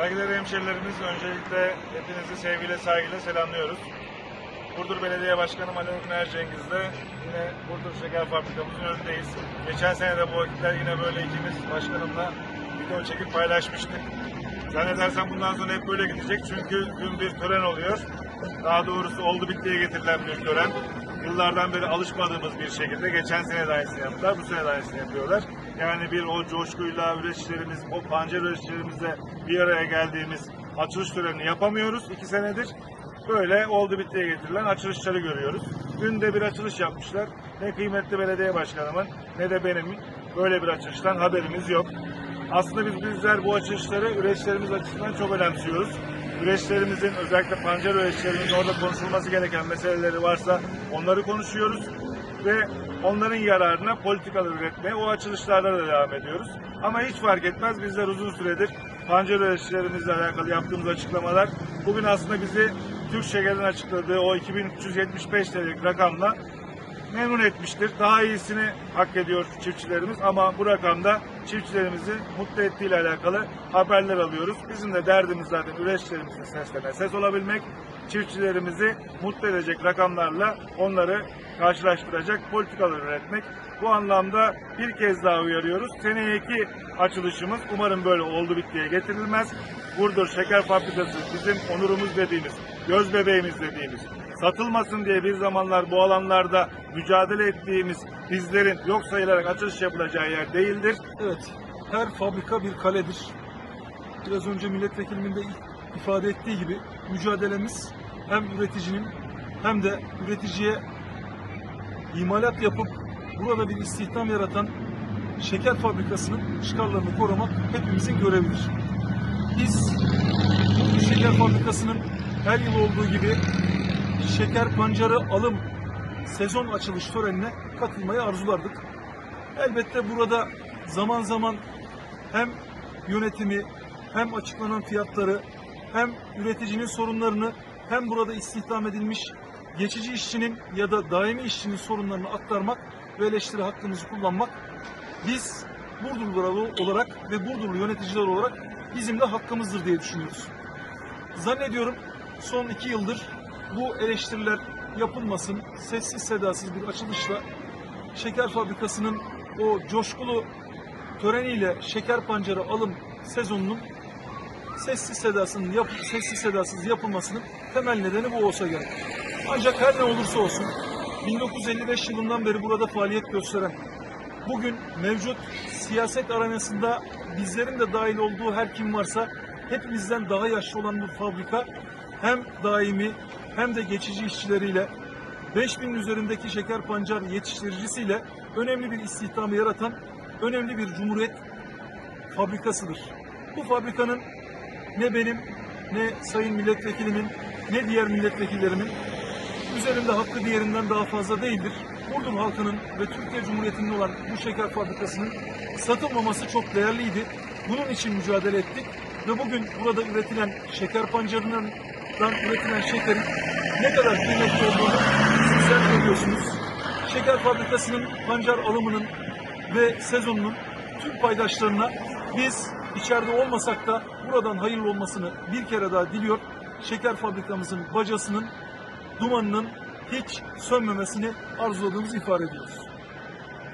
Saygıdeğer hemşerilerimiz, öncelikle hepinizi sevgiyle, saygıyla selamlıyoruz. Burdur Belediye Başkanı Ali Orkun Ercengiz'le yine Burdur Şeker Fabrikamızın önündeyiz. Geçen sene de bu vakitler yine böyle ikimiz başkanımla video çekip paylaşmıştık. Zannedersem bundan sonra hep böyle gidecek çünkü dün bir tören oluyor. Daha doğrusu oldu bittiye getirilen bir tören. Yıllardan beri alışmadığımız bir şekilde geçen sene de aynısını yaptılar, bu sene de aynısını yapıyorlar. Yani bir o coşkuyla üreticilerimiz, o pancar üreticilerimizle bir araya geldiğimiz açılış törenini yapamıyoruz iki senedir. Böyle oldu bittiye getirilen açılışları görüyoruz. Dün de bir açılış yapmışlar. Ne kıymetli belediye başkanımın ne de benim böyle bir açılıştan haberimiz yok. Aslında biz bizler bu açılışları üreticilerimiz açısından çok önemsiyoruz. Üreticilerimizin özellikle pancar üreticilerinin orada konuşulması gereken meseleleri varsa onları konuşuyoruz ve onların yararına politikalar üretmeye o açılışlarda da devam ediyoruz. Ama hiç fark etmez bizler uzun süredir pancar üreticilerimizle alakalı yaptığımız açıklamalar bugün aslında bizi Türk Şeker'in açıkladığı o 2375 TL'lik rakamla memnun etmiştir. Daha iyisini hak ediyor çiftçilerimiz ama bu rakamda çiftçilerimizi mutlu ettiğiyle alakalı haberler alıyoruz. Bizim de derdimiz zaten üreticilerimizin seslerine ses olabilmek, çiftçilerimizi mutlu edecek rakamlarla onları karşılaştıracak politikalar üretmek. Bu anlamda bir kez daha uyarıyoruz. Seneyeki açılışımız umarım böyle oldu bittiye getirilmez. Burdur Şeker Fabrikası bizim onurumuz dediğimiz, göz bebeğimiz dediğimiz, satılmasın diye bir zamanlar bu alanlarda mücadele ettiğimiz bizlerin yok sayılarak açılış yapılacağı yer değildir. Evet, her fabrika bir kaledir. Biraz önce milletvekilimin de ifade ettiği gibi mücadelemiz hem üreticinin hem de üreticiye imalat yapıp burada bir istihdam yaratan şeker fabrikasının çıkarlarını korumak hepimizin görevidir. Biz şeker fabrikasının her yıl olduğu gibi şeker pancarı alım sezon açılış törenine katılmayı arzulardık. Elbette burada zaman zaman hem yönetimi hem açıklanan fiyatları hem üreticinin sorunlarını hem burada istihdam edilmiş geçici işçinin ya da daimi işçinin sorunlarını aktarmak ve eleştiri hakkımızı kullanmak biz Burdurlular olarak ve Burdurlu yöneticiler olarak bizim de hakkımızdır diye düşünüyoruz. Zannediyorum son iki yıldır bu eleştiriler yapılmasın, sessiz sedasız bir açılışla şeker fabrikasının o coşkulu töreniyle şeker pancarı alım sezonunun sessiz sedasının yap, sessiz sedasız yapılmasının temel nedeni bu olsa gerek. Ancak her ne olursa olsun 1955 yılından beri burada faaliyet gösteren bugün mevcut siyaset arenasında bizlerin de dahil olduğu her kim varsa hepimizden daha yaşlı olan bu fabrika hem daimi hem de geçici işçileriyle 5000 üzerindeki şeker pancar yetiştiricisiyle önemli bir istihdamı yaratan önemli bir cumhuriyet fabrikasıdır. Bu fabrikanın ne benim ne sayın milletvekilimin ne diğer milletvekillerimin üzerinde hakkı diğerinden daha fazla değildir. Burdur halkının ve Türkiye Cumhuriyeti'nin olan bu şeker fabrikasının satılmaması çok değerliydi. Bunun için mücadele ettik ve bugün burada üretilen şeker pancarından üretilen şekerin ne kadar kıymetli olduğunu sizler görüyorsunuz. Şeker fabrikasının pancar alımının ve sezonunun tüm paydaşlarına biz içeride olmasak da buradan hayırlı olmasını bir kere daha diliyor. Şeker fabrikamızın bacasının dumanının hiç sönmemesini arzuladığımızı ifade ediyoruz.